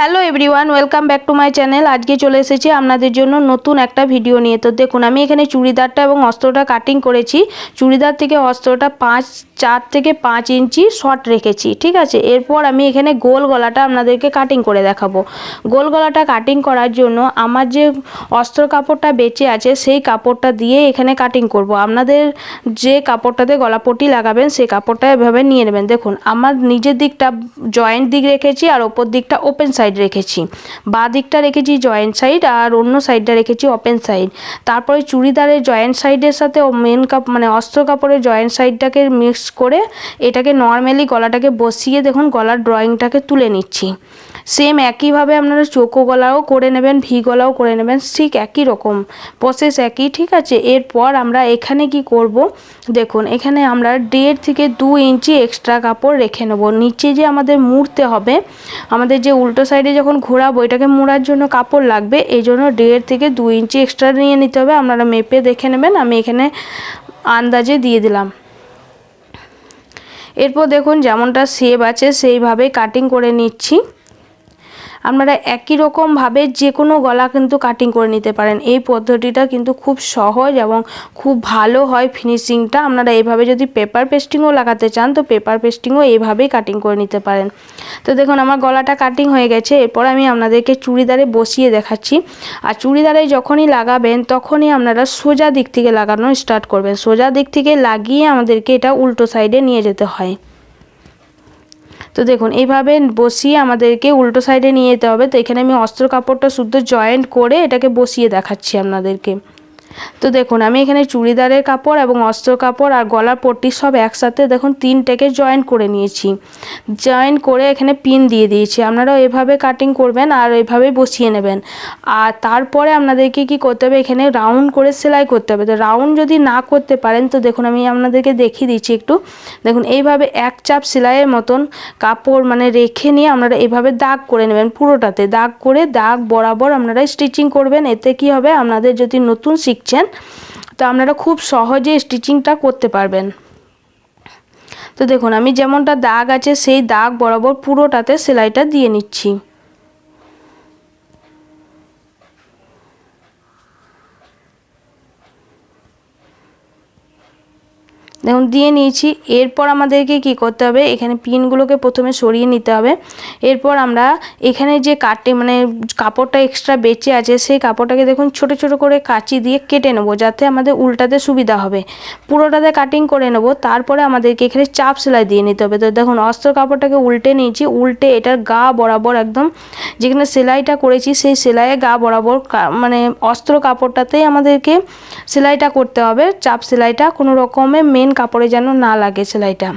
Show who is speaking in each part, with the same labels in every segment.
Speaker 1: Hello everyone, welcome back to my channel. আজকে চলে এসেছি আপনাদের জন্য নতুন একটা ভিডিও নিয়ে। তো দেখুন, আমি এখানে চুড়িদারটা এবং অস্ত্রটা কাটিং করেছি। চুড়িদার থেকে অস্ত্রটা পাঁচ চার থেকে পাঁচ ইঞ্চি শর্ট রেখেছি, ঠিক আছে? এরপর আমি এখানে গোল গলাটা আপনাদেরকে কাটিং করে দেখাবো। গোল গলাটা কাটিং করার জন্য আমার যে অস্ত্র কাপড়টা বেঁচে আছে, সেই কাপড়টা দিয়ে এখানে কাটিং করব। আপনাদের যে কাপড়টাতে গলাপটি লাগাবেন সেই কাপড়টা এভাবে নিয়ে নেবেন। দেখুন, আমার নিজের দিকটা জয়েন্ট দিক রেখেছি আর ওপর দিকটা ওপেন সাইড রেখেছি। বা দিকটা রেখেছি জয়েন্ট সাইড আর অন্য সাইডটা রেখেছি ওপেন সাইড তারপরে চুড়িদারের জয়েন্ট সাইডের সাথে মেন কাপ মানে অস্ত্র কাপড়ের জয়েন্ট সাইডটাকে মিক্স করে এটাকে নর্মালি গলাটাকে বসিয়ে দেখুন, গলার ড্রয়িংটাকে তুলে নিচ্ছি। সেম একইভাবে আপনারা চোখো গলাও করে নেবেন, ভি গলাও করে নেবেন, ঠিক একই রকম প্রসেস একই, ঠিক আছে? এরপর আমরা এখানে কি করব? দেখুন, এখানে আমরা দেড় থেকে দু ইঞ্চি এক্সট্রা কাপড় রেখে নেব। নিচে যে আমাদের মুড়তে হবে, আমাদের যে উল্টো সাইডে যখন ঘোরাবো, এটাকে মোড়ার জন্য কাপড় লাগবে, এই জন্য দেড় থেকে দু ইঞ্চি এক্সট্রা নিয়ে নিতে হবে। আপনারা মেপে দেখে নেবেন, আমি এখানে আন্দাজে দিয়ে দিলাম। এরপর দেখুন যেমনটা সেভ আছে সেইভাবে কাটিং করে নিচ্ছি। আপনারা একই রকমভাবে যে কোনো গলা কিন্তু কাটিং করে নিতে পারেন। এই পদ্ধতিটা কিন্তু খুব সহজ এবং খুব ভালো হয় ফিনিশিংটা আপনারা এইভাবে যদি পেপার পেস্টিংও লাগাতে চান, তো পেপার পেস্টিংও এইভাবেই কাটিং করে নিতে পারেন। তো দেখুন, আমার গলাটা কাটিং হয়ে গেছে। এরপর আমি আপনাদেরকে চুড়িদারে বসিয়ে দেখাচ্ছি। আর চুড়িদারে যখনই লাগাবেন, তখনই আপনারা সোজা দিক থেকে লাগানো স্টার্ট করবেন। সোজা দিক থেকে লাগিয়ে আমাদেরকে এটা উল্টো সাইডে নিয়ে যেতে হয়। তো দেখুন, এইভাবে বসিয়ে আমাদেরকে উল্টো সাইডে নিয়ে যেতে হবে। তো এখানে আমি অস্ত্র কাপড়টা শুদ্ধ জয়েন্ট করে এটাকে বসিয়ে দেখাচ্ছি আপনাদেরকে। তো দেখুন, আমি এখানে চুড়িদারের কাপড় এবং অস্ত্র কাপড় আর গলার পট্টি সব একসাথে দেখুন তিনটেকে জয়েন করে নিয়েছি। জয়েন করে এখানে পিন দিয়ে দিয়েছি। আপনারাও এভাবে কাটিং করবেন আর এভাবে বসিয়ে নেবেন। আর তারপরে আপনাদেরকে কি করতে হবে? এখানে রাউন্ড করে সেলাই করতে হবে। তো রাউন্ড যদি না করতে পারেন, তো দেখুন আমি আপনাদেরকে দেখিয়ে দিচ্ছি একটু। দেখুন, এইভাবে এক চাপ সেলাইয়ের মতন কাপড় মানে রেখে নিয়ে আপনারা এভাবে দাগ করে নেবেন পুরোটাতে। দাগ করে দাগ বরাবর আপনারা স্টিচিং করবেন। এতে কি হবে? আপনাদের যদি নতুন শিখ শিখছেন, তো আপনারা খুব সহজে স্টিচিংটা করতে পারবেন। তো দেখুন, আমি যেমনটা দাগ আছে, সেই দাগ বরাবর পুরোটাতে সেলাইটা দিয়ে নিচ্ছি। দেখুন, দিয়ে নিয়েছি। এরপর আমাদেরকে কি করতে হবে? এখানে পিনগুলোকে প্রথমে সরিয়ে নিতে হবে। এরপর আমরা এখানে যে কাটে মানে কাপড়টা এক্সট্রা বেঁচে আছে, সেই কাপড়টাকে দেখুন, ছোট ছোট করে কাঁচি দিয়ে কেটে নেব, যাতে আমাদের উল্টাতে সুবিধা হবে। পুরোটাতে কাটিং করে নেব, তারপরে আমাদেরকে এখানে চাপ সেলাই দিয়ে নিতে হবে। তো দেখুন, অস্ত্র কাপড়টাকে উল্টে নিয়েছি, উল্টে এটার গা বরাবর একদম যেখানে সেলাইটা করেছি, সেই সেলাইয়ে গা বরাবর মানে অস্ত্র কাপড়টাতেই আমাদেরকে সেলাইটা করতে হবে। চাপ সেলাইটা কোনো রকমের মেন কাপড়ে যেন না লাগে সেলাইটা।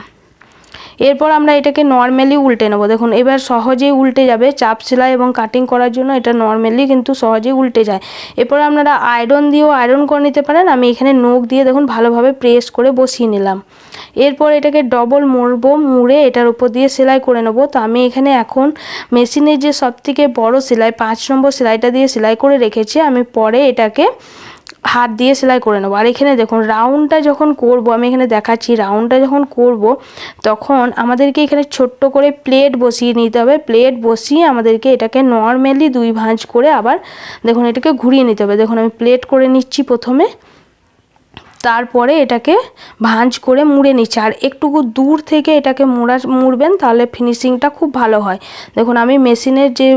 Speaker 1: এরপর আমরা এটাকে নর্মালি উল্টে নেব। দেখুন, এবার সহজেই উল্টে যাবে। চাপ সেলাই এবং কাটিং করার জন্য এটা নর্মালি কিন্তু সহজেই উল্টে যায়। এরপর আপনারা আয়রন দিয়েও আয়রন করে নিতে পারেন। আমি এখানে নোখ দিয়ে দেখুন, ভালোভাবে প্রেস করে বসিয়ে নিলাম। এরপর এটাকে ডবল মুড়বো, মুড়ে এটার উপর দিয়ে সেলাই করে নেব। তো আমি এখানে এখন মেশিনের যে সবথেকে বড় সেলাই, পাঁচ নম্বর সেলাইটা দিয়ে সেলাই করে রেখেছি। আমি পরে এটাকে হাত দিয়ে সেলাই করে নেব। আর এখানে দেখুন রাউন্ডটা যখন করব, আমি এখানে দেখাচ্ছি রাউন্ডটা যখন করব, তখন আমাদেরকে এখানে ছোট্ট করে প্লেট বসিয়ে নিতে হবে। প্লেট বসিয়ে আমাদেরকে এটাকে নর্মালি দুই ভাঁজ করে আবার দেখুন, এটাকে ঘুরিয়ে নিতে হবে। দেখুন, আমি প্লেট করে নিচ্ছি প্রথমে। তারপরে এটাকে ভাঁজ করে মুড়ে নিচ্ছে। আর একটুকু দূর থেকে এটাকে মুড়া মুড়বেন, তাহলে ফিনিশিংটা খুব ভালো হয়। দেখুন, আমি মেশিনের যে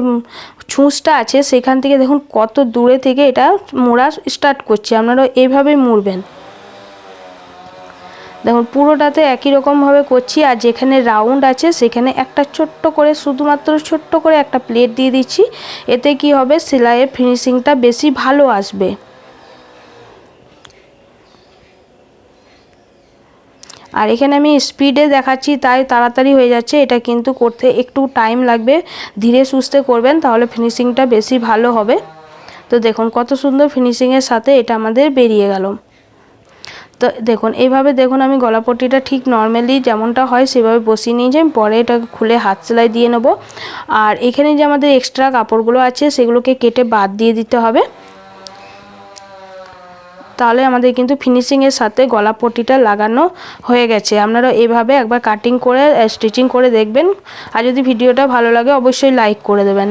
Speaker 1: ছুঁচটা আছে, সেখান থেকে দেখুন কত দূরে থেকে এটা মোড়া স্টার্ট করছে। আপনারা এইভাবেই মুড়বেন। দেখুন, পুরোটাতে একই রকমভাবে করছি, আর যেখানে রাউন্ড আছে, সেখানে একটা ছোট্ট করে, শুধুমাত্র ছোট্ট করে একটা প্লেট দিয়ে দিচ্ছি। এতে কি হবে, সেলাইয়ের ফিনিশিংটা বেশি ভালো আসবে। আর এখানে আমি স্পিডে দেখাচ্ছি, তাই তাড়াতাড়ি হয়ে যাচ্ছে। এটা কিন্তু করতে একটু টাইম লাগবে। ধীরে সুস্থে করবেন, তাহলে ফিনিশিংটা বেশি ভালো হবে। তো দেখুন, কত সুন্দর ফিনিশিংয়ের সাথে এটা আমাদের বেরিয়ে গেল। তো দেখুন, এইভাবে দেখুন আমি গলাপট্টিটা ঠিক নর্মালি যেমনটা হয় সেভাবে বসিয়ে নিয়ে যাই পরে এটা খুলে হাত সেলাই দিয়ে নেব। আর এখানে যে আমাদের এক্সট্রা কাপড়গুলো আছে, সেগুলোকে কেটে বাদ দিয়ে দিতে হবে। তাহলে আমাদের কিন্তু ফিনিশিংয়ের সাথে গলা পট্টিটা লাগানো হয়ে গেছে। আপনারা এভাবে একবার কাটিং করে স্টিচিং করে দেখবেন। আর যদি ভিডিওটা ভালো লাগে, অবশ্যই লাইক করে দেবেন।